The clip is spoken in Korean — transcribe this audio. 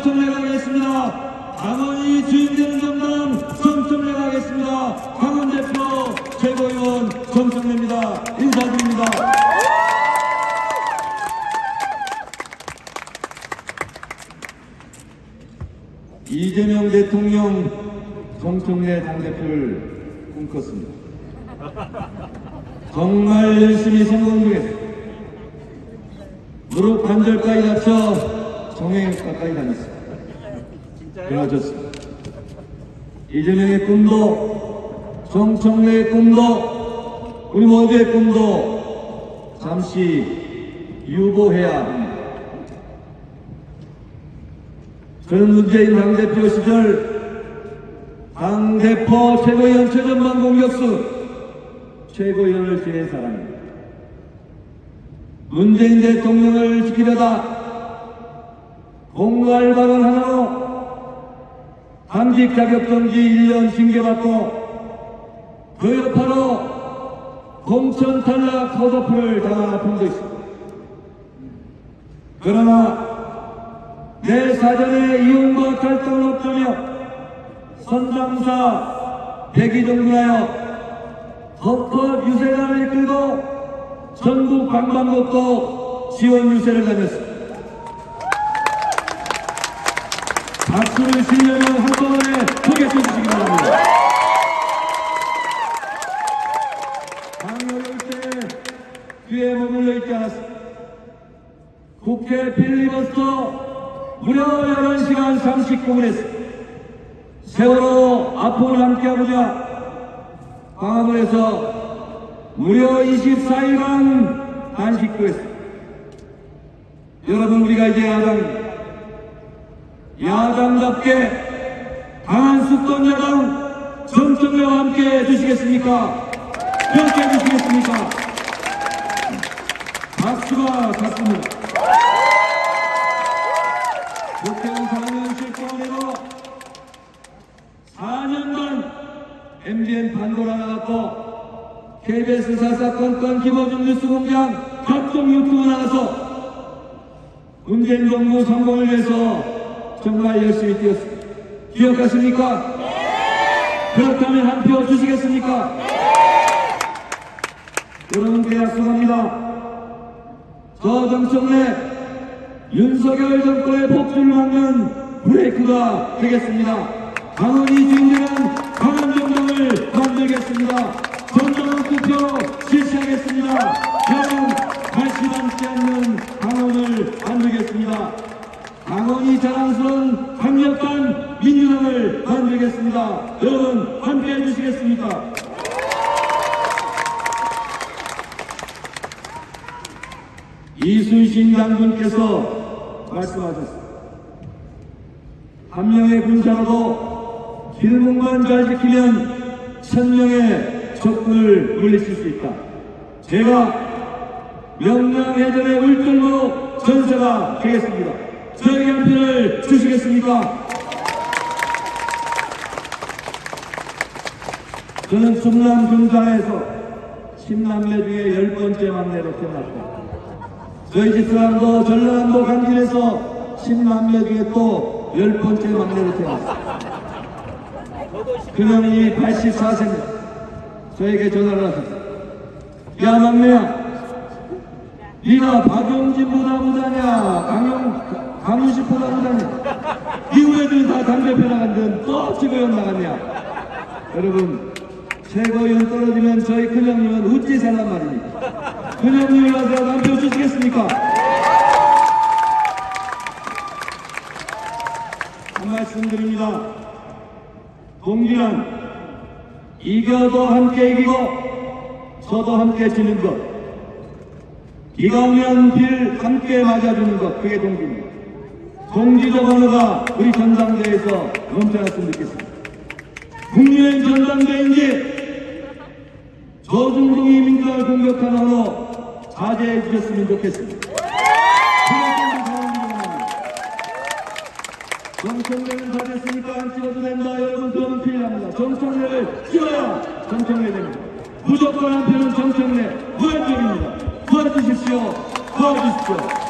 정청래 가겠습니다. 강원이 주인되는 정당 정청래 가겠습니다. 강원 대표 최고위원 정청래입니다. 인사드립니다. 이재명 대통령 정청래 당대표를 꿈꿨습니다. 정말 열심히 성공 중에 무릎 관절까지 다쳐 정형외과까지 다녔습니다. 그러졌습니다. 이재명의 꿈도 정청래의 꿈도 우리 모두의 꿈도 잠시 유보해야 합니다. 저는 문재인 당대표 시절 당대표 최고위원 최전방 공격수 최고위원을 지낸 사람입니다. 문재인 대통령을 지키려다 공갈발언 하나로 당직 자격정지 1년 징계받고 그 여파로 공천 탈락 허도표를 당한 아픔도 있습니다. 그러나 내 사전에 이용과 탈당을 없다며 선당사 대기정군하여 헛헛 유세단을 이끌고 전국 방방곡곡 지원 유세를 다녔습니다. 박수를 치려면 한꺼번에 크게 쳐주시기 바랍니다. 강요를 때 뒤에 머물러 있지 않았습니다. 국회 필리버스터 무려 11시간 39분 했습니다. 세월호 아픔을 함께하고자 광화문에서 무려 24일간 단식도 했습니다. 여러분 우리가 이제 야당 야당답게 강한 수권 야당 정청래와 함께 해주시겠습니까? 함께 해주시겠습니까? 박수가 같습니다. 국회의원 4년실 동안에도 4년간 MBN 판도라 나갔고 KBS 사사건 건 김어준 뉴스공장 각종 유튜브 나가서 문재인 정부 성공을 위해서 정말 열심히 뛰었습니다. 기억하십니까? 그렇다면 한 표 주시겠습니까? 여러분께 약속합니다. 저 정청래 윤석열 정권의 폭주를 막는 브레이크가 되겠습니다. 강원이 주인되는 강한 정당을 만들겠습니다. 전당원 투표 실시하겠습니다. 여러분 갈시담지 않는 강원을 만들겠습니다. 강원이 자랑스러운 강력한 민주당을 만들겠습니다. 여러분 함께 해주시겠습니까? 이순신 장군께서 말씀하셨습니다. 한 명의 군사로도 길목만 잘 지키면 천 명의 적군을 물리칠 수 있다. 제가 명량해전의 울들로 전사가 되겠습니다. 저에게 한 표를 주시겠습니까? 저는 충남 금산에서 신남매 중에 열 번째 막내로 태어났다. 저희 집 사람도 전라남도 강진에서 신남매 중에 또 열 번째 막내로 태어났습니다. 그녀이 84세입니다. 저에게 전화를 하셨어요. 야 막내야, 네가 박용진보다 못하냐, 강유식보다 못하냐, 이후 애들은 다 당대표 나갔는데 또 최고위원 나갔냐. 여러분, 최고위원 떨어지면 저희 큰형님은 어찌 살란 말입니까? 큰형님이 와서 남표 주시겠습니까? 한 말씀 드립니다. 공기는 이겨도 함께 이기고 저도 함께 지는 것. 비가 오면 비를 함께 맞아주는 것. 그게 동기입니다. 동지적 언어가 우리 전당대회에서 넘쳐났으면 좋겠습니다. 국민의 전당대회인지 저중동이 민주당을 공격한 언어 자제해 주셨으면 좋겠습니다. 정청래는 다 됐으니까 안 찍어도 된다. 여러분 그러면 필요합니다. 정청래를 찍어야 정청래 됩니다. 무조건 한 표는 정청래 무한적입니다. 도와주십시오. 도와주십시오.